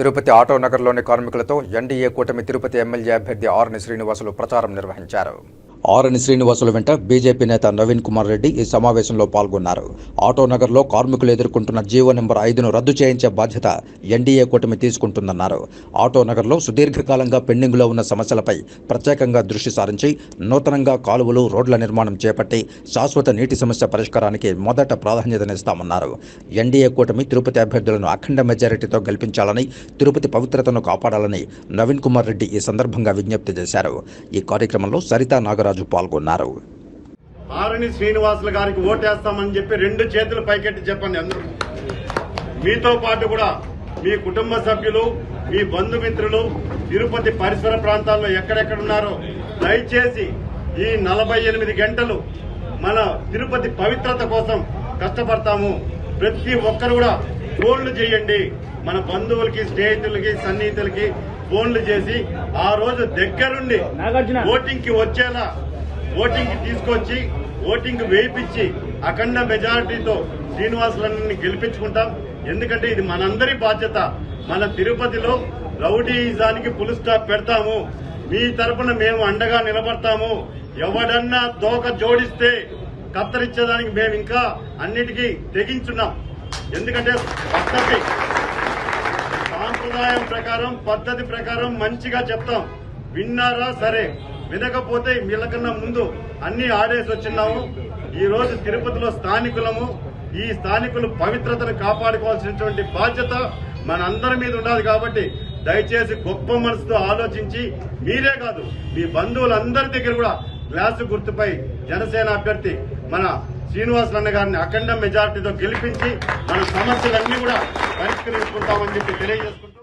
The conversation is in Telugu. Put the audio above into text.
తిరుపతి ఆటో నగర్లోని కార్మికులతో ఎన్డీఏ కూటమి తిరుపతి ఎమ్మెల్యే అభ్యర్థి ఆర్ని శ్రీనివాసులు ప్రచారం నిర్వహించారు. ఆర్ఎన్ శ్రీనివాసుల వెంట బీజేపీ నేత నవీన్ కుమార్ రెడ్డి ఈ సమావేశంలో పాల్గొన్నారు. ఆటో నగర్లో కార్మికులు ఎదుర్కొంటున్న జీవో నెంబర్ ఐదును రద్దు చేయించే బాధ్యత ఎన్డీఏ కూటమి తీసుకుంటుందన్నారు. ఆటో నగర్లో సుదీర్ఘకాలంగా పెండింగ్లో ఉన్న సమస్యలపై ప్రత్యేకంగా దృష్టి సారించి నూతనంగా కాలువలు రోడ్ల నిర్మాణం చేపట్టి శాశ్వత నీటి సమస్య పరిష్కారానికి మొదట ప్రాధాన్యతనిస్తామన్నారు ఎన్డీఏ కూటమి తిరుపతి అభ్యర్థులను అఖండ మెజారిటీతో గెలిపించాలని తిరుపతి పవిత్రతను కాపాడాలని నవీన్ కుమార్ రెడ్డి ఈ సందర్భంగా విజ్ఞప్తి చేశారు. ఈ కార్యక్రమంలో సరితా నాగరాజు పాల్గొన్నారు. ఆరుని శ్రీనివాసులు గారికి ఓటేస్తామని చెప్పి రెండు చేతులు పైకెట్టి చెప్పండి అందరూ. మీతో పాటు కూడా మీ కుటుంబ సభ్యులు మీ బంధుమిత్రులు తిరుపతి పరిసర ప్రాంతాల్లో ఎక్కడెక్కడ ఉన్నారో దయచేసి ఈ నలభై ఎనిమిది గంటలు మన తిరుపతి పవిత్రత కోసం కష్టపడతాము. ప్రతి ఒక్కరు కూడా ఫోన్లు చేయండి. మన బంధువులకి స్నేహితులకి సన్నిహితులకి ఫోన్లు చేసి ఆ రోజు దగ్గరుండి. ఓటింగ్కి వచ్చేలా ఓటింగ్కి తీసుకొచ్చి ఓటింగ్ వేయించి అఖండ మెజారిటీతో శ్రీనివాసులన్నీ గెలిపించుకుంటాం. ఎందుకంటే ఇది మనందరి బాధ్యత. మన తిరుపతిలో రౌడీజానికి పులి స్టాప్ పెడతాము. మీ తరపున మేము అండగా నిలబడతాము. ఎవడన్నా తోక జోడిస్తే కత్తరిచ్చేదానికి మేము ఇంకా అన్నిటికీ తెగించున్నాం. ఎందుకంటే సాంప్రదాయం ప్రకారం పద్ధతి ప్రకారం మంచిగా చెప్తాం. విన్నారా సరే. వినకపోతే వీళ్ళకన్నా ముందు అన్ని ఆడేసి వచ్చిన్నాము. ఈ రోజు తిరుపతిలో స్థానికులము ఈ స్థానికులు పవిత్రతను కాపాడుకోవాల్సినటువంటి బాధ్యత మనందరి మీద ఉండాలి కాబట్టి దయచేసి గొప్ప మనసుతో ఆలోచించి మీరే కాదు మీ బంధువులందరి దగ్గర కూడా గ్లాసు గుర్తుపై జనసేన అభ్యర్థి మన శ్రీనివాసులన్న గారిని అఖండ మెజార్టీతో గెలిపించి మన సమస్యలన్నీ కూడా పరిష్కరించుకుంటామని చెప్పి తెలియజేసుకుంటూ